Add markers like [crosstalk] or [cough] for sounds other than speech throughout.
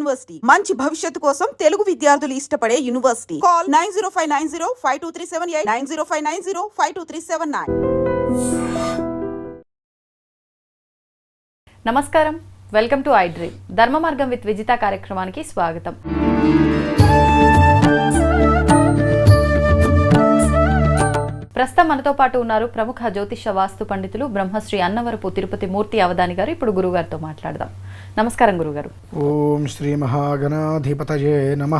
University. మంచి భవిష్యత్తు కోసం తెలుగు విద్యార్థులు ఇష్టపడే university. Call nine zero five nine zero five two three seven eight nine zero five nine zero five two three seven nine. నమస్కారం. Welcome to I dream. ధర్మ మార్గం with Vijitha కార్యక్రమానికి స్వాగతం. ప్రస్తుతం మనతో పాటు ఉన్నారు ప్రముఖ జ్యోతిష వాస్తు పండితులు బ్రహ్మశ్రీ అన్నవరపు తిరుపతి మూర్తి అవధాని గారు. ఇప్పుడు గురుగారితో మాట్లాడదాం. నమస్కారం గురుగారు. ఓం శ్రీ మహాగణాధిపతయే నమ.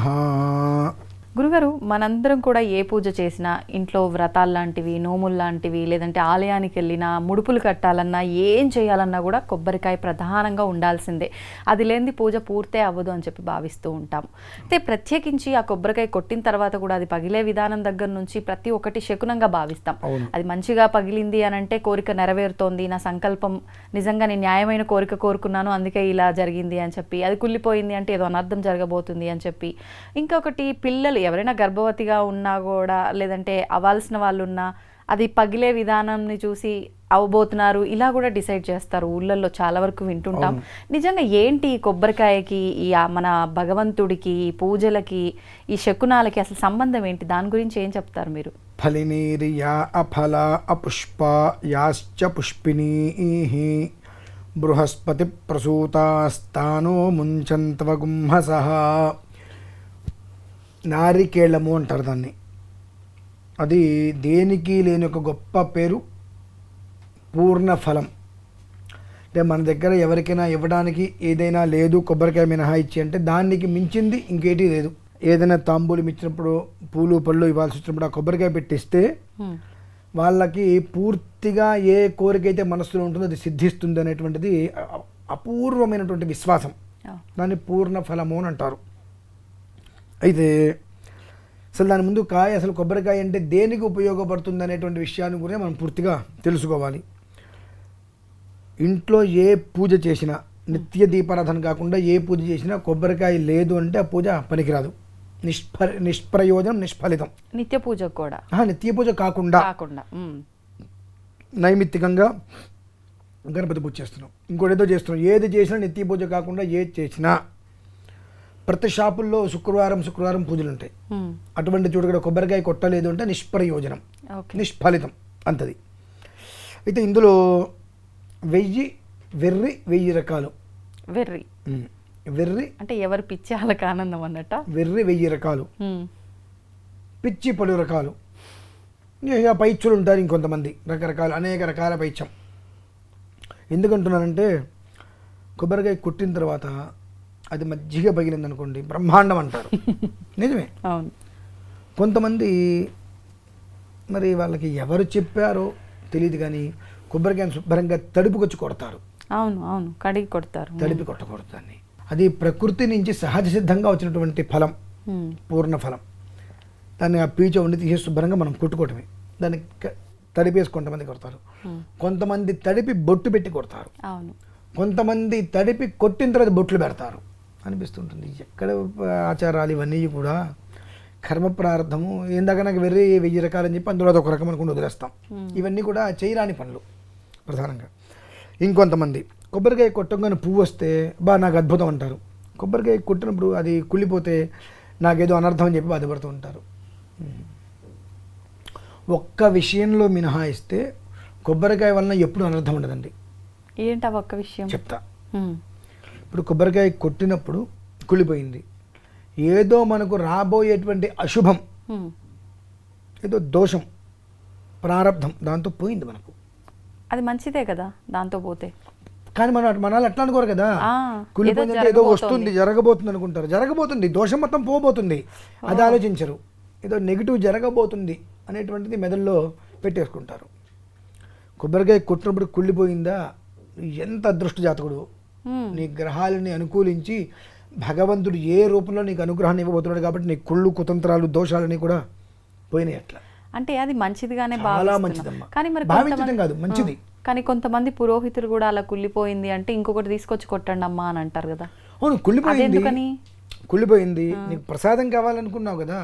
గురుగారు మనందరం కూడా ఏ పూజ చేసినా ఇంట్లో వ్రతాలు లాంటివి నోములు లాంటివి లేదంటే ఆలయానికి వెళ్ళినా ముడుపులు కట్టాలన్నా ఏం చేయాలన్నా కూడా కొబ్బరికాయ ప్రధానంగా ఉండాల్సిందే. అది లేనిది పూజ పూర్తే అవ్వదు అని చెప్పి భావిస్తూ ఉంటాం. అయితే ప్రత్యేకించి ఆ కొబ్బరికాయ కొట్టిన తర్వాత కూడా అది పగిలే విధానం దగ్గర నుంచి ప్రతి ఒక్కటి శకునంగా భావిస్తాం. అది మంచిగా పగిలింది అని అంటే కోరిక నెరవేరుతోంది. నా సంకల్పం నిజంగా నేను న్యాయమైన కోరిక కోరుకున్నాను అందుకే ఇలా జరిగింది అని చెప్పి అది కుళ్ళిపోయింది అంటే ఏదో అనర్థం జరగబోతుంది అని చెప్పి. ఇంకొకటి పిల్లలు ఎవరైనా గర్భవతిగా ఉన్నా కూడా లేదంటే అవ్వాల్సిన వాళ్ళు ఉన్నా అది పగిలే విధానాన్ని చూసి అవ్వబోతున్నారు ఇలా కూడా డిసైడ్ చేస్తారు. ఊళ్ళల్లో చాలా వరకు వింటుంటాం. నిజంగా ఏంటి ఈ కొబ్బరికాయకి ఈ మన భగవంతుడికి ఈ పూజలకి ఈ శకునాలకి అసలు సంబంధం ఏంటి? దాని గురించి ఏం చెప్తారు మీరు? ఫలినీర్యా అఫల అపుష్ప యాశ్చ పుష్పినీ బృహస్పతి ప్రసూతాస్తానో ముంచంత్వగుంహస నారికేళము అంటారు దాన్ని. అది దేనికి లేని ఒక గొప్ప పేరు? పూర్ణ ఫలం. అంటే మన దగ్గర ఎవరికైనా ఇవ్వడానికి ఏదైనా లేదు కొబ్బరికాయ మినహాయిచ్చి అంటే దానికి మించింది ఇంకేటి లేదు. ఏదైనా తాంబూలం ఇచ్చినప్పుడు పూలు పళ్ళు ఇవ్వాల్సి వచ్చినప్పుడు ఆ కొబ్బరికాయ పెట్టిస్తే. వాళ్ళకి పూర్తిగా ఏ కోరిక అయితే మనసులో ఉంటుందో అది సిద్ధిస్తుంది అనేటువంటిది అపూర్వమైనటువంటి విశ్వాసం. దాన్ని పూర్ణ ఫలము అని అంటారు. అయితే అసలు దాని ముందు కాయ అసలు కొబ్బరికాయ అంటే దేనికి ఉపయోగపడుతుంది అనేటువంటి విషయాన్ని కూడా మనం పూర్తిగా తెలుసుకోవాలి. ఇంట్లో ఏ పూజ చేసినా నిత్య దీపారాధన కాకుండా ఏ పూజ చేసినా కొబ్బరికాయ లేదు అంటే ఆ పూజ పనికిరాదు. నిష్ఫ నిష్ప్రయోజనం నిష్ఫలితం. నిత్య పూజకు కూడా. నిత్య పూజ కాకుండా కాకుండా. నైమిత్తికంగా గణపతి పూజ చేస్తున్నాం. ఇంకోటి ఏదో చేస్తున్నాం. ఏది చేసినా నిత్య పూజ కాకుండా ఏది చేసినా ప్రతి షాపుల్లో శుక్రవారం శుక్రవారం పూజలు ఉంటాయి. అటువంటి చోటు కూడా కొబ్బరికాయ కొట్టలేదు అంటే నిష్ప్రయోజనం. నిష్ఫలితం అంతది. అయితే ఇందులో వెయ్యి వెర్రి వెయ్యి రకాలు. వెర్రి. వెర్రి అంటే ఎవరు పిచ్చి వాళ్ళకి ఆనందం అన్నట్ట? వెర్రి వెయ్యి రకాలు. పిచ్చి పలు రకాలు. ఇక పైచ్చులు ఉంటారు ఇంకొంతమంది. రకరకాల అనేక రకాల పైత్యం ఎందుకంటున్నానంటే కొబ్బరికాయ కుట్టిన తర్వాత అది మజ్జిగ పగిలింది అనుకోండి బ్రహ్మాండం అంటారు. [laughs] నిజమే? అవును. కొంతమంది మరి వాళ్ళకి ఎవరు చెప్పారో తెలియదు కానీ కొబ్బరికాయను శుభ్రంగా తడుపుకొచ్చి కొడతారు. అవును అవును. కడిగి కొడతారు. తడిపి కొట్టకూడదు దాన్ని అది ప్రకృతి నుంచి సహజ సిద్ధంగా వచ్చినటువంటి ఫలం. పూర్ణ ఫలం. దాన్ని ఆ పీచ ఉండి తీసి శుభ్రంగా మనం కొట్టుకోవటమే. దాన్ని తడిపేసి కొంతమంది కొడతారు. కొంతమంది తడిపి బొట్టు పెట్టి కొడతారు. అవును. కొంతమంది తడిపి కొట్టిన తర్వాత బొట్లు పెడతారు. అనిపిస్తుంటుంది. ఎక్కడ ఆచారాలు ఇవన్నీ కూడా కర్మ ప్రారంధము ఇందాక నాకు వెర్రి వెయ్యి రకాలని చెప్పి అందులో అదొక రకం అనుకుని వదిలేస్తాం. ఇవన్నీ కూడా చేయరాని పనులు ప్రధానంగా. ఇంకొంతమంది కొబ్బరికాయ కొట్టంగానే పువ్వు వస్తే బా నాకు అద్భుతం అంటారు. కొబ్బరికాయ కొట్టినప్పుడు అది కుళ్ళిపోతే నాకేదో అనర్థం అని చెప్పి బాధపడుతూ ఉంటారు. ఒక్క విషయంలో మినహాయిస్తే కొబ్బరికాయ వలన ఎప్పుడు అనర్థం ఉండదండి. ఏంటి ఒక్క విషయం? చెప్తా. ఇప్పుడు కొబ్బరికాయ కొట్టినప్పుడు కుళ్ళిపోయింది. ఏదో మనకు రాబోయేటువంటి అశుభం. ఏదో దోషం ప్రారంధం దాంతో పోయింది మనకు. అది మంచిదే కదా దాంతో పోతే. కానీ మనం మనాలు అట్లా అనుకోరు కదా. కుళ్ళిపోయింది ఏదో. వస్తుంది జరగబోతుంది అనుకుంటారు. జరగబోతుంది దోషం మొత్తం పోబోతుంది. అది ఆలోచించరు. ఏదో నెగిటివ్ జరగబోతుంది అనేటువంటిది మెదడులో పెట్టేసుకుంటారు. కొబ్బరికాయ కొట్టినప్పుడు కుళ్ళిపోయిందా? ఎంత అదృష్ట జాతకుడు. నీ గ్రహాలని అనుకూలించి భగవంతుడు ఏ రూపంలో నీకు అనుగ్రహాన్ని ఇవ్వబోతున్నాడు కాబట్టి నీ కుళ్ళు కుతంత్రాలు దోషాలని కూడా పోయినాయి అట్లా. అంటే అది మంచిదిగానే చాలా. మంచిదమ్మా. కానీ మరి భావించడం కాదు, మంచిది. కానీ కొంతమంది పురోహితులు కూడా అలా కుళ్ళిపోయింది అంటే ఇంకొకటి తీసుకొచ్చి కొట్టండి అమ్మా అని అంటారు కదా. అవును కుళ్ళిపోయింది? కుళ్ళిపోయింది. నీకు ప్రసాదం కావాలనుకున్నావు కదా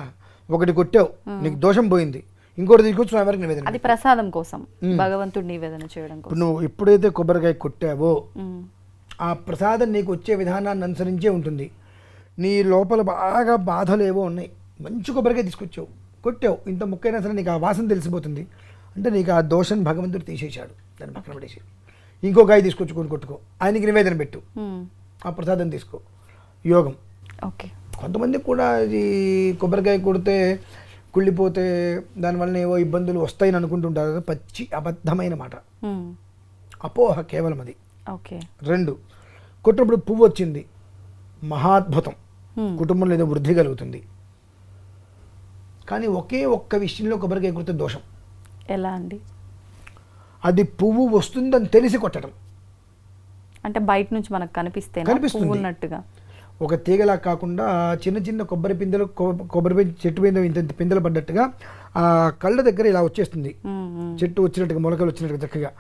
ఒకటి కొట్టావు నీకు దోషం పోయింది. ఇంకోటి తీసుకొచ్చి స్వామివారికి నివేదన అది ప్రసాదం కోసం భగవంతుడి నివేదన చేయడం కోసం. నువ్వు ఎప్పుడైతే కొబ్బరికాయ కొట్టావో ఆ ప్రసాదం నీకు వచ్చే విధానాన్ని అనుసరించే ఉంటుంది. నీ లోపల బాగా బాధలు ఏవో ఉన్నాయి. మంచి కొబ్బరికాయ తీసుకొచ్చావు. కొట్టావు. ఇంత ముక్కైనా సరే నీకు ఆ వాసన తెలిసిపోతుంది. అంటే నీకు ఆ దోషం భగవంతుడు తీసేశాడు. దాన్ని పక్కన పడేసి ఇంకో కాయ తీసుకొచ్చుకొని కొట్టుకో. ఆయనకి నివేదన పెట్టు. ఆ ప్రసాదం తీసుకో. యోగం. ఓకే. కొంతమందికి కూడా ఇది కొబ్బరికాయ కొడితే కుళ్ళిపోతే దానివల్ల ఏవో ఇబ్బందులు వస్తాయని అనుకుంటుంటారు. పచ్చి అబద్ధమైన మాట. అపోహ కేవలం అది. ఓకే. రెండు కొట్టినప్పుడు పువ్వు వచ్చింది. మహాద్భుతం. కుటుంబంలో ఏదో వృద్ధి కలుగుతుంది. కానీ ఒకే ఒక్క విషయంలో కొబ్బరికాయ కొడితే దోషం. ఎలా అండి? అది పువ్వు వస్తుందని తెలిసి కొట్టడం. అంటే బయట నుంచి మనకు కనిపిస్తే కనిపిస్తుంది. ఉన్నట్టుగా ఒక తీగలా కాకుండా చిన్న చిన్న కొబ్బరి పిందెలు కొబ్బరి చెట్టు మీద ఇంత పిందెలు పడ్డట్టుగా ఆ కళ్ళ దగ్గర ఇలా వచ్చేస్తుంది. చెట్టు వచ్చినట్టుగా మొలకలు వచ్చినట్టుగా చక్కగా.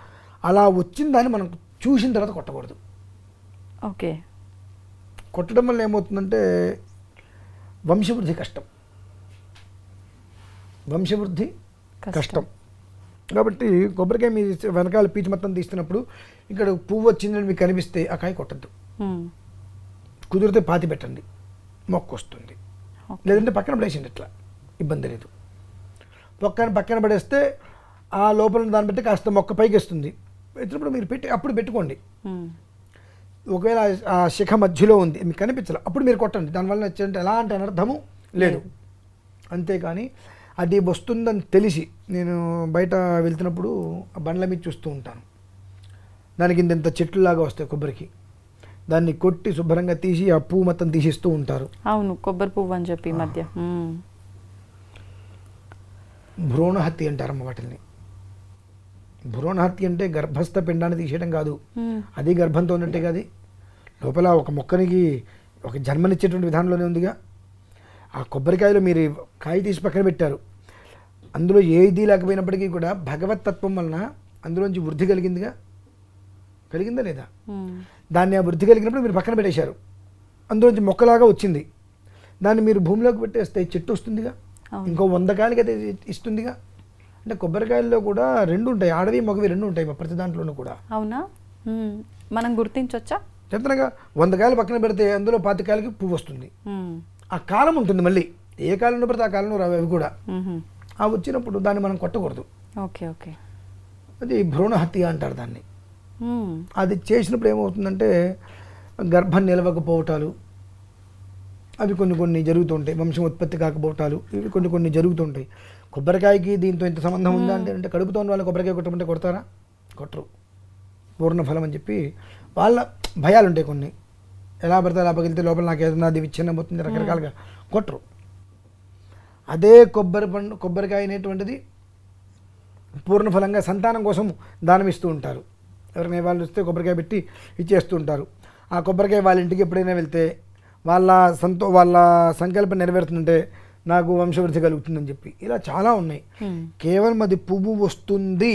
అలా వచ్చిన దాన్ని మనం చూసిన తర్వాత కొట్టకూడదు. ఓకే. కొట్టడం వల్ల ఏమవుతుందంటే వంశవృద్ధి కష్టం. వంశవృద్ధి కష్టం. కాబట్టి కొబ్బరికాయ మీ వెనకాల పీచు మొత్తం తీస్తున్నప్పుడు ఇక్కడ పువ్వు వచ్చిందని మీకు కనిపిస్తే ఆ కాయ కొట్టద్దు. కుదిరితే పాతి పెట్టండి. మొక్క వస్తుంది. లేదంటే పక్కన పడేసిండి ఇట్లా. ఇబ్బంది లేదు. పక్కన పక్కన పడేస్తే ఆ లోపల దాన్ని బట్టి కాస్త మొక్క పైకి వస్తుంది. వచ్చినప్పుడు మీరు పెట్టి అప్పుడు పెట్టుకోండి. ఒకవేళ ఆ శిఖ మధ్యలో ఉంది మీకు కనిపించాలి అప్పుడు మీరు కొట్టండి. దానివల్ల వచ్చేంటే ఎలాంటి అనర్థము లేదు. అంతేకాని అది వస్తుందని తెలిసి నేను బయట వెళ్తున్నప్పుడు ఆ బండ్ల మీద చూస్తూ ఉంటాను. దానికి ఇంత చెట్లులాగా వస్తాయి కొబ్బరికి. దాన్ని కొట్టి శుభ్రంగా తీసి ఆ పువ్వు మొత్తం తీసిస్తూ ఉంటారు. అవును కొబ్బరి పువ్వు అని చెప్పి మధ్య. భ్రూణహత్య అంటారమ్మ వాటిని భ్రూణహత్య అంటే గర్భస్థ పిండాన్ని తీసేయడం కాదు. అది గర్భంతో ఉన్నట్టే కాదు. లోపల ఒక మొక్కనికి ఒక జన్మనిచ్చేటువంటి విధానంలోనే ఉందిగా. ఆ కొబ్బరికాయలో మీరు కాయ తీసి పక్కన పెట్టారు. అందులో ఏది లేకపోయినప్పటికీ కూడా భగవత్ తత్వం వలన అందులోంచి వృద్ధి కలిగిందిగా. కలిగిందా లేదా. దాన్ని ఆ వృద్ధి కలిగినప్పుడు మీరు పక్కన పెట్టేశారు. అందులోంచి మొక్కలాగా వచ్చింది. దాన్ని మీరు భూమిలోకి పెట్టేస్తే చెట్టు వస్తుందిగా. ఇంకో వంద కాయలకి అయితే ఇస్తుందిగా. అంటే కొబ్బరికాయల్లో కూడా రెండు ఉంటాయి ఆడవి మగవి రెండు ఉంటాయి ప్రతి దాంట్లోనూ కూడా. అవునా. మనం గుర్తించవచ్చా చెప్తున్నాగా? వంద కాయలు పక్కన పెడితే అందులో పాతి కాయలకి పువ్వు వస్తుంది. ఆ కాలం ఉంటుంది మళ్ళీ. ఏ కాలంలో పడితే ఆ కాలంలో రావు అవి కూడా. ఆ వచ్చినప్పుడు దాన్ని మనం కొట్టకూడదు. Okay okay. అది భ్రూణ హత్య అంటారు దాన్ని. అది చేసినప్పుడు ఏమవుతుందంటే గర్భం నిలవకపోవటాలు అవి కొన్ని కొన్ని జరుగుతుంటాయి. వంశం ఉత్పత్తి కాకపోవటాలు ఇవి కొన్ని కొన్ని జరుగుతుంటాయి. కొబ్బరికాయకి దీంతో ఇంత సంబంధం ఉందా అంటే అంటే కడుపుతో ఉన్న వాళ్ళు కొబ్బరికాయ కొట్టమంటే కొడతారా? కొట్టరు. పూర్ణ ఫలం అని చెప్పి వాళ్ళ భయాలు ఉంటాయి కొన్ని. ఎలా పడితే అలా పగిలితే లోపల నాకు ఏదైనా అది విచ్ఛిన్నం అవుతుంది రకరకాలుగా. కొట్టరు. అదే కొబ్బరి పండు కొబ్బరికాయ అనేటువంటిది పూర్ణఫలంగా సంతానం కోసం దానం ఇస్తూ ఉంటారు. ఎవరైనా వాళ్ళు వస్తే కొబ్బరికాయ పెట్టి ఇచ్చేస్తూ ఉంటారు. ఆ కొబ్బరికాయ వాళ్ళ ఇంటికి ఎప్పుడైనా వెళ్తే వాళ్ళ సంతో వాళ్ళ సంకల్పం నెరవేరుతుందంటే నాకు వంశవృద్ధి కలుగుతుందని చెప్పి. ఇలా చాలా ఉన్నాయి. కేవలం అది పువ్వు వస్తుంది.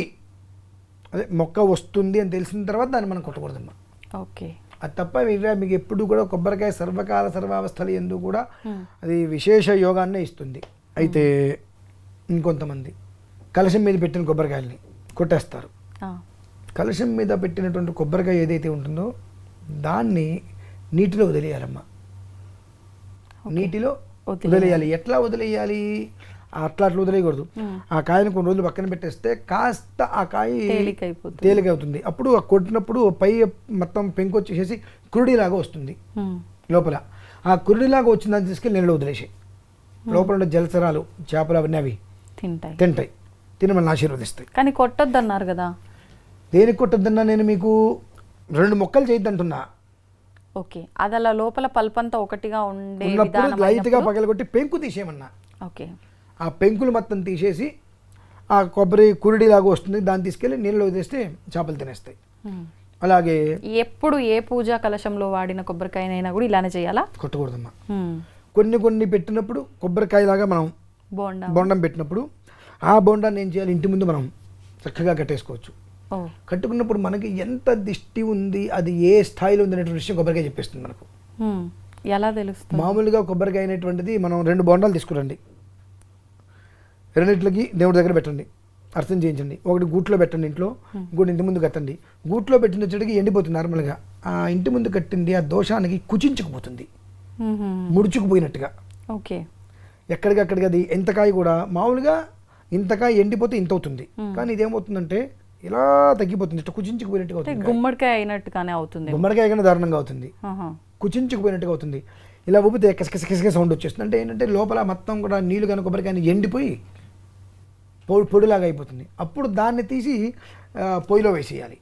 అదే మొక్క వస్తుంది అని తెలిసిన తర్వాత దాన్ని మనం కొట్టకూడదమ్మా ఓకే. అది తప్ప ఇవే మీకు ఎప్పుడు కూడా కొబ్బరికాయ సర్వకాల సర్వావస్థలు ఎందు కూడా. అది విశేష యోగాన్నే ఇస్తుంది. అయితే ఇంకొంతమంది కలశం మీద పెట్టిన కొబ్బరికాయల్ని కొట్టేస్తారు. కలశం మీద పెట్టినటువంటి కొబ్బరికాయ ఏదైతే ఉంటుందో దాన్ని నీటిలో వదిలేయాలమ్మా. నీటిలో వదిలేయాలి. ఎట్లా వదిలేయాలి? అట్లా అట్లా వదిలేయకూడదు. ఆ. కాయను కొన్ని రోజులు పక్కన పెట్టేస్తే కాస్త ఆ కాయ తేలికైపోతుంది. తేలికవుతుంది అప్పుడు ఆ కొట్టినప్పుడు పై మొత్తం పెంకు వచ్చేసేసి కురుడిలాగా వస్తుంది. లోపల. ఆ కురుడిలాగా వచ్చిన దాన్ని తీసుకెళ్ళి నీళ్ళు వదిలేసి లోపల ఉండే జలచరాలు చేపలు అవన్నీ అవి తింటాయి. తింటాయి. తిని మనల్ని ఆశీర్వదిస్తాయి. కానీ కొట్టొద్దు అన్నారు కదా. దేనికి కొట్టద్దన్నా నేను మీకు రెండు మొక్కలు చేయొద్దంటున్నా. ఓకే. అది అలా లోపల పల్పంతా ఒకటిగా ఉండే ఉన్నప్పుడు విధానం లైట్గా పగలగొట్టి పెంకు తీసేయమన్నా. ఓకే. ఆ పెంకులు మొత్తం తీసేసి ఆ కొబ్బరి కురుడిలాగా వస్తుంది దాన్ని తీసుకెళ్ళి నీళ్ళు వదిలేస్తే చేపలు తినేస్తాయి. అలాగే ఎప్పుడు ఏ పూజా కలశంలో వాడిన కొబ్బరికాయనైనా కూడా ఇలానే చేయాలా? కొట్టకూడదమ్మా. మ్మ్. కొన్ని కొన్ని పెట్టినప్పుడు కొబ్బరికాయలాగా మనం బోండా. బొండం పెట్టినప్పుడు ఆ బొండాన్ని ఏం చేయాలి? ఇంటి ముందు మనం చక్కగా కట్టేసుకోవచ్చు. కట్టుకున్నప్పుడు మనకి ఎంత దిష్టి ఉంది అది ఏ స్థాయిలో ఉంది అనేటువంటి విషయం కొబ్బరికాయ చెప్పేస్తుంది మనకు. ఎలా తెలుస్తుంది? మామూలుగా కొబ్బరికాయ అనేటువంటిది మనం రెండు బొండాలు తీసుకురండి. రెండిట్లకి దేవుడి దగ్గర పెట్టండి. అర్థం చేయించండి. ఒకటి గూట్లో పెట్టండి ఇంట్లో ఇంకోటి ఇంటి ముందు కట్టండి. గూట్లో పెట్టిన చెట్టుకి ఎండిపోతుంది నార్మల్గా. ఆ ఇంటి ముందు కట్టింది ఆ దోషానికి కుచించుకుపోతుంది. ముడుచుకుపోయినట్టుగా. ఓకే. ఎక్కడికక్కడికి అది ఎంతకాయ కూడా మామూలుగా ఇంతకాయ ఎండిపోతే ఇంత అవుతుంది కానీ ఇదేమవుతుందంటే ఇలా తగ్గిపోతుంది. ఇట్లా కుచించుకుపోయినట్టుగా అవుతుంది గుమ్మడికాయ అయినట్టుగానే అవుతుంది. గుమ్మడికాయ కన్నా దారుణంగా అవుతుంది. కుచించుకుపోయినట్టుగా అవుతుంది. ఇలా ఊపితే కసకస కసక సౌండ్ వచ్చేస్తుంది. అంటే ఏంటంటే లోపల మొత్తం కూడా నీళ్ళు కనుక కొబ్బరికాయ ఎండిపోయి పొడి పొడిలాగా అయిపోతుంది. అప్పుడు దాన్ని తీసి పొయ్యిలో వేసేయాలి.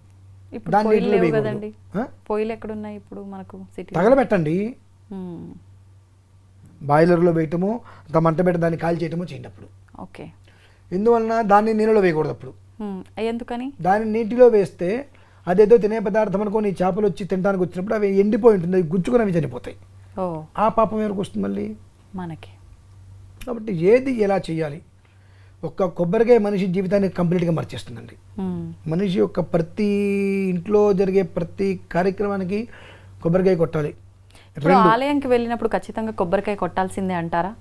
దాన్ని పొయ్యిలు ఎక్కడున్నాయి ఇప్పుడు మనకు తగలబెట్టండి. బాయిలర్లో వేయటము మంట పెట్టి దాన్ని కాల్ చేయటము చేయండి అప్పుడు. ఓకే. ఎందువలన దాన్ని నీళ్ళలో వేయకూడదు అప్పుడు. ఎందుకని? దాన్ని నీటిలో వేస్తే అదేదో తినే పదార్థం అనుకోని చేపలు వచ్చి తినడానికి వచ్చినప్పుడు అవి ఎండిపోయి ఉంటుంది అవి గుచ్చుకొని అవి చనిపోతాయి. ఆ పాపం ఎవరికి వస్తుంది మళ్ళీ? మనకి. కాబట్టి ఏది ఎలా చేయాలి? ఒక్క కొబ్బరికాయ మనిషి జీవితాన్ని కంప్లీట్గా మార్చేస్తుందండి. మనిషి యొక్క ప్రతి ఇంట్లో జరిగే ప్రతి కార్యక్రమానికి కొబ్బరికాయ కొట్టాలి. ఇప్పుడు ఆలయంకి వెళ్ళినప్పుడు ఖచ్చితంగా కొబ్బరికాయ కొట్టాల్సిందే అంటారా?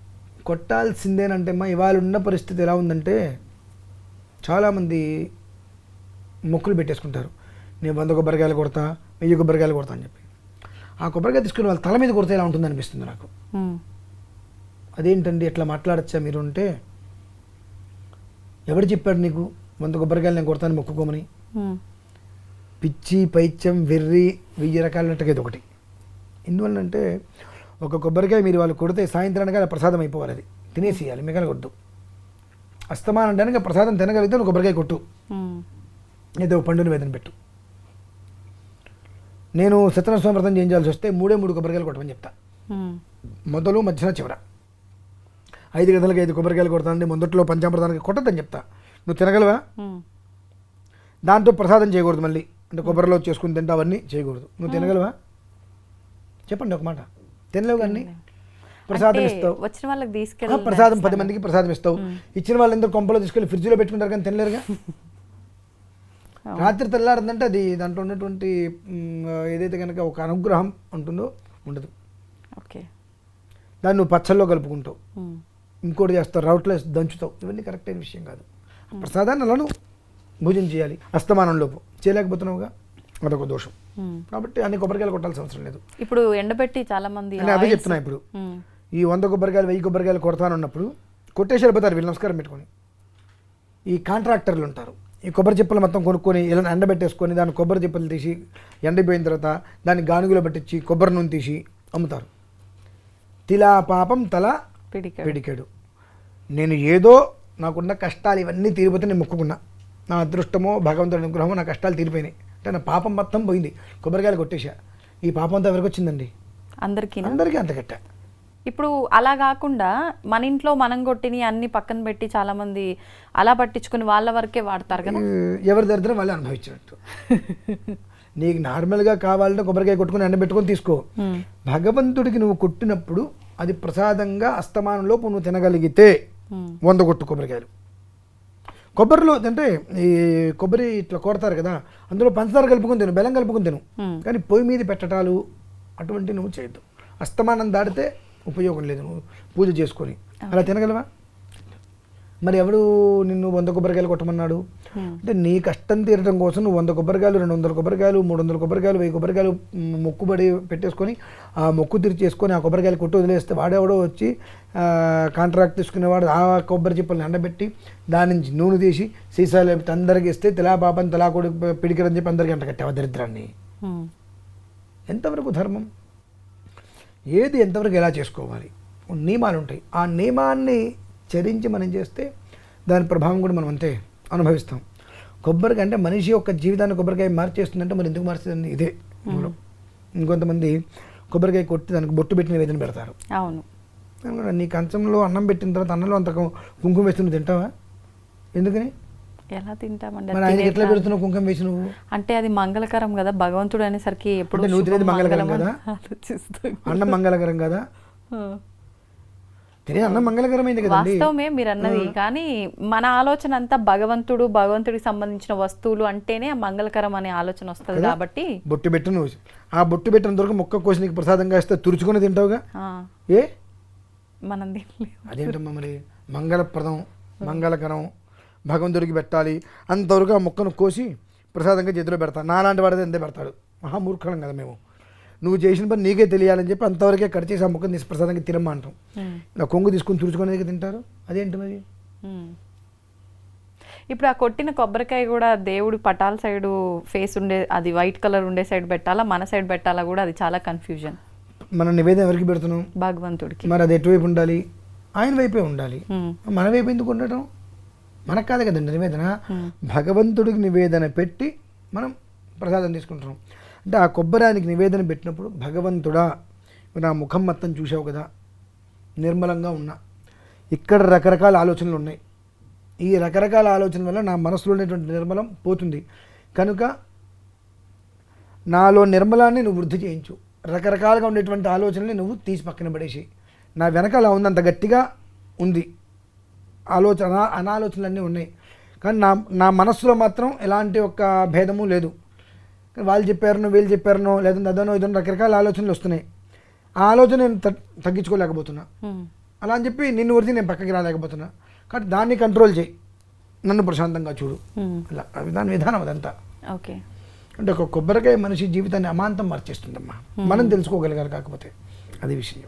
కొట్టాల్సిందేనంటే అమ్మా ఇవాళ ఉన్న పరిస్థితి ఎలా ఉందంటే చాలామంది మొక్కులు పెట్టేసుకుంటారు. నేను వంద కొబ్బరికాయలు కొడతా వెయ్యి కొబ్బరికాయలు కొడతా అని చెప్పి. ఆ కొబ్బరికాయ తీసుకుని వాళ్ళ తల మీద కొడితే ఎలా ఉంటుంది అనిపిస్తుంది నాకు. అదేంటండి ఎట్లా మాట్లాడచ్చా మీరు అంటే ఎవడు చెప్పాడు నీకు వంద కొబ్బరికాయలు నేను కొడతాను మొక్కుకోమని? పిచ్చి పైత్యం వెర్రి వెయ్యి రకాలన్నట్టుగా ఇది ఒకటి. ఎందువల్లంటే ఒక కొబ్బరికాయ మీరు వాళ్ళు కొడితే సాయంత్రానికి అది ప్రసాదం అయిపోవాలి అది. తినేసేయాలి మిగలగొద్దు. అస్తమానం అంటే ప్రసాదం తినగలిగితే నువ్వు కొబ్బరికాయ కొట్టు. ఏదో పండుని వేదన పెట్టు. నేను సత్యనారాయణ వ్రతం చేయించాల్సి వస్తే మూడే మూడు కొబ్బరికాయలు కొట్టమని చెప్తా. మొదలు మధ్యన చివర. ఐదు గంటలకి ఐదు కొబ్బరికాయలు కొడతానండి మొదట్లో పంచామృతానికి కొట్టద్దని చెప్తా. నువ్వు తినగలవా. దాంతో ప్రసాదం చేయకూడదు మళ్ళీ. అంటే కొబ్బరిలో చేసుకుని తింటా అవన్నీ చేయకూడదు. నువ్వు తినగలవా? చెప్పండి ఒక మాట. తినలేవు కానీ? ప్రసాదం ఇస్తావు. వచ్చిన వాళ్ళకి తీసుకెళ్ళి ప్రసాదం పది మందికి ప్రసాదం ఇస్తావు. ఇచ్చిన వాళ్ళందరూ కొంపలో తీసుకెళ్ళి ఫ్రిడ్జ్లో పెట్టుకుంటారు కానీ తినలేరుగా? [laughs] రాత్రి తెల్లారిందంటే అది దాంట్లో ఉన్నటువంటి ఏదైతే కనుక ఒక అనుగ్రహం ఉంటుందో ఉండదు. ఓకే. దాన్ని నువ్వు పచ్చల్లో కలుపుకుంటావు. ఇంకోటి చేస్తావు రౌట్లో దంచుతావు. ఇవన్నీ కరెక్ట్ అయిన విషయం కాదు. ప్రసాదాన్ని అలాను భోజనం చేయాలి. అస్తమానం లోపు. చేయలేకపోతున్నావుగా? అదొక దోషం. కాబట్టి అన్ని కొబ్బరికాయలు కొట్టాల్సిన అవసరం లేదు. ఇప్పుడు ఎండబెట్టి చాలా మంది అదే చెప్తున్నా ఇప్పుడు. ఈ వంద కొబ్బరికాయలు వెయ్యి కొబ్బరికాయలు కొడతానన్నప్పుడు కొట్టేసి వెళ్ళిపోతారు వీళ్ళు నమస్కారం పెట్టుకొని. ఈ కాంట్రాక్టర్లు ఉంటారు. ఈ కొబ్బరి చిప్పలు మొత్తం కొనుక్కొని ఇలా ఎండబెట్టేసుకొని దాని కొబ్బరి చిప్పలు తీసి ఎండిపోయిన తర్వాత దాన్ని గానుగులో పట్టించి కొబ్బరి నూనె తీసి అమ్ముతారు. తిలా పాపం తల పిడికాడు. పిడికాడు. నేను ఏదో నాకున్న కష్టాలు ఇవన్నీ తీరిపోతే నేను మొక్కుకున్నా. నా అదృష్టమో భగవంతుడి అనుగ్రహమో నా కష్టాలు తీరిపోయినాయి. అంటే నా పాపం మొత్తం పోయింది. కొబ్బరికాయలు కొట్టేశా. ఈ పాపం అంతా ఎవరికి వచ్చిందండి? అందరికీ అందరికీ అంత కట్ట. ఇప్పుడు అలా కాకుండా మన ఇంట్లో మనం కొట్టిని అన్ని పక్కన పెట్టి చాలా మంది అలా పట్టించుకుని వాళ్ళ వరకే వాడతారు కదా? ఎవరి దరిద్రం వాళ్ళు అనుభవించినట్టు. [laughs] నీకు నార్మల్గా కావాలంటే కొబ్బరికాయ కొట్టుకుని ఎండబెట్టుకొని తీసుకో. భగవంతుడికి నువ్వు కొట్టినప్పుడు అది ప్రసాదంగా అస్తమానంలోపు నువ్వు తినగలిగితే వంద కొట్టు కొబ్బరికాయలు. కొబ్బరిలో అంటే ఈ కొబ్బరి ఇట్లా కొడతారు కదా అందులో పంచదార కలుపుకొని తిను బెల్లం కలుపుకొని తిను. కానీ పొయ్యి మీద పెట్టటాలు అటువంటి నువ్వు చేయొద్దు. అస్తమానం దాటితే ఉపయోగం లేదు. నువ్వు పూజ చేసుకొని. అలా తినగలవా? మరి ఎవడు నిన్ను వంద కొబ్బరికాయలు కొట్టమన్నాడు. అంటే నీ కష్టం తీరడం కోసం నువ్వు వంద కొబ్బరికాయలు రెండు వందల కొబ్బరికాయలు మూడు వందల కొబ్బరికాయలు వెయ్యి కొబ్బరికాయలు మొక్కుబడి పెట్టేసుకొని ఆ మొక్కు తీర్చేసుకొని ఆ కొబ్బరికాయలు కొట్టి వదిలేస్తే వాడెవడో వచ్చి కాంట్రాక్ట్ తీసుకునేవాడు ఆ కొబ్బరి చిప్పల్ని ఎండబెట్టి దాని నుంచి నూనె తీసి సీసాలు అందరికి ఇస్తే తిలా పాపం తిలా కొడుకు పిడికిరని చెప్పి అందరికీ అంట కట్టావు దరిద్రాన్ని? ఎంతవరకు ధర్మం? ఏది ఎంతవరకు ఎలా చేసుకోవాలి? నియమాలు ఉంటాయి. ఆ నియమాన్ని చరించి మనం చేస్తే దాని ప్రభావం కూడా మనం అంతే అనుభవిస్తాం. కొబ్బరికాయ అంటే మనిషి యొక్క జీవితాన్ని కొబ్బరికాయ మార్చేస్తుందంటే మరి ఎందుకు మార్చేదండి ఇదే మూలం. ఇంకొంతమంది కొబ్బరికాయ కొట్టి దానికి బొట్టు పెట్టిన వేదన పెడతారు. అవును. నీ కంచంలో అన్నం పెట్టిన తర్వాత అన్నంలో అంత కుంకుమ వేసి నువ్వు తింటావా? ఎందుకని? ఎలా తింటామండి? మరి ఆయనకి ఎట్లా పెడుతున్నావు కుంకుమ వేసి నువ్వు? అంటే అది మంగళకరం కదా భగవంతుడు అనేసరికి ఎప్పుడు నువ్వు తినేది మంగళకరం కదా? అన్నం మంగళకరం కదా? తినే అన్నం మంగళకరమైంది కదండి. వాస్తవమే మీరు అన్నది కానీ మన ఆలోచన అంతా భగవంతుడు భగవంతుడికి సంబంధించిన వస్తువులు అంటేనే ఆ మంగళకరం అనే ఆలోచన వస్తుంది కాబట్టి. బొట్టు పెట్టు నువ్వు. ఆ బొట్టు పెట్టినంత వరకు మొక్క కోసి నీకు ప్రసాదంగా ఇస్తే తురుచుకొని తింటావుగా? ఏ? మనం అదేంటమ్మా మరి? మంగళప్రదం మంగళకరం భగవంతుడికి పెట్టాలి. అంతవరకు ఆ మొక్కను కోసి ప్రసాదంగా చేతిలో పెడతా. నాలాంటి వాడితే ఎంతే పెడతాడు. మహామూర్ఖలం కదా మేము. నువ్వు చేసిన పని నీకే తెలియాలని చెప్పి అంతవరకే కట్ చేసి ఆ ముఖం తీసి ప్రసాదంగా తినమ్మా అంటాం ఇలా కొంగు తీసుకుని తుడుచుకునేది తింటారు? అదేంటి మరి. ఇప్పుడు ఆ కొట్టిన కొబ్బరికాయ కూడా దేవుడి పటాల సైడ్ ఫేస్ ఉండే అది వైట్ కలర్ ఉండే సైడ్ పెట్టాలా? మన సైడ్ పెట్టాలా కూడా? అది చాలా కన్ఫ్యూజన్ మన నివేదన ఎవరికి పెడుతున్నాం? భగవంతుడికి. మరి అది ఎటువైపు ఉండాలి? ఆయన వైపే ఉండాలి. మన వైపు ఎందుకు ఉండటం? మనకు కాదు కదండి నివేదన. భగవంతుడికి నివేదన పెట్టి మనం ప్రసాదం తీసుకుంటున్నాం అంటే ఆ కొబ్బరానికి నివేదన పెట్టినప్పుడు భగవంతుడా నా ముఖం మొత్తం చూసావు కదా నిర్మలంగా ఉన్నా. ఇక్కడ రకరకాల ఆలోచనలు ఉన్నాయి. ఈ రకరకాల ఆలోచన వల్ల నా మనసులో ఉండేటువంటి నిర్మలం పోతుంది. కనుక నాలో నిర్మలాన్ని నువ్వు వృద్ధి చేయించు. రకరకాలుగా ఉండేటువంటి ఆలోచనల్ని నువ్వు తీసి పక్కన పడేసి నా వెనకాల ఉంది అంత గట్టిగా ఉంది. ఆలోచన అనాలోచనలన్నీ ఉన్నాయి. కానీ నా నా మనస్సులో మాత్రం ఎలాంటి ఒక్క భేదము లేదు. వాళ్ళు చెప్పారనో వీళ్ళు చెప్పారనో లేదంటే అదనో ఇదనో రకరకాల ఆలోచనలు వస్తున్నాయి. ఆ ఆలోచన నేను తగ్- తగ్గించుకోలేకపోతున్నా. అలా అని చెప్పి నిన్ను వరిచి నేను పక్కకి రాలేకపోతున్నా. కాబట్టి దాన్ని కంట్రోల్ చేయి. నన్ను ప్రశాంతంగా చూడు. అలా దాని విధానం అదంతా. ఓకే. అంటే ఒక కొబ్బరికాయ మనిషి జీవితాన్ని అమాంతం మార్చేస్తుందమ్మా. మనం తెలుసుకోగలిగారు కాకపోతే. అది విషయం.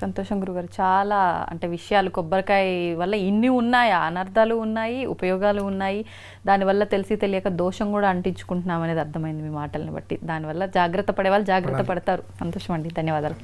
సంతోషం గురుగారు. చాలా అంటే విషయాలు కొబ్బరికాయ వల్ల ఇన్ని ఉన్నాయా. అనర్థాలు ఉన్నాయి ఉపయోగాలు ఉన్నాయి. దానివల్ల తెలిసి తెలియక దోషం కూడా అంటించుకుంటున్నాం అనేది అర్థమైంది మీ మాటల్ని బట్టి. దానివల్ల జాగ్రత్త పడే వాళ్ళు జాగ్రత్త పడతారు. సంతోషం అండి. ధన్యవాదాలు.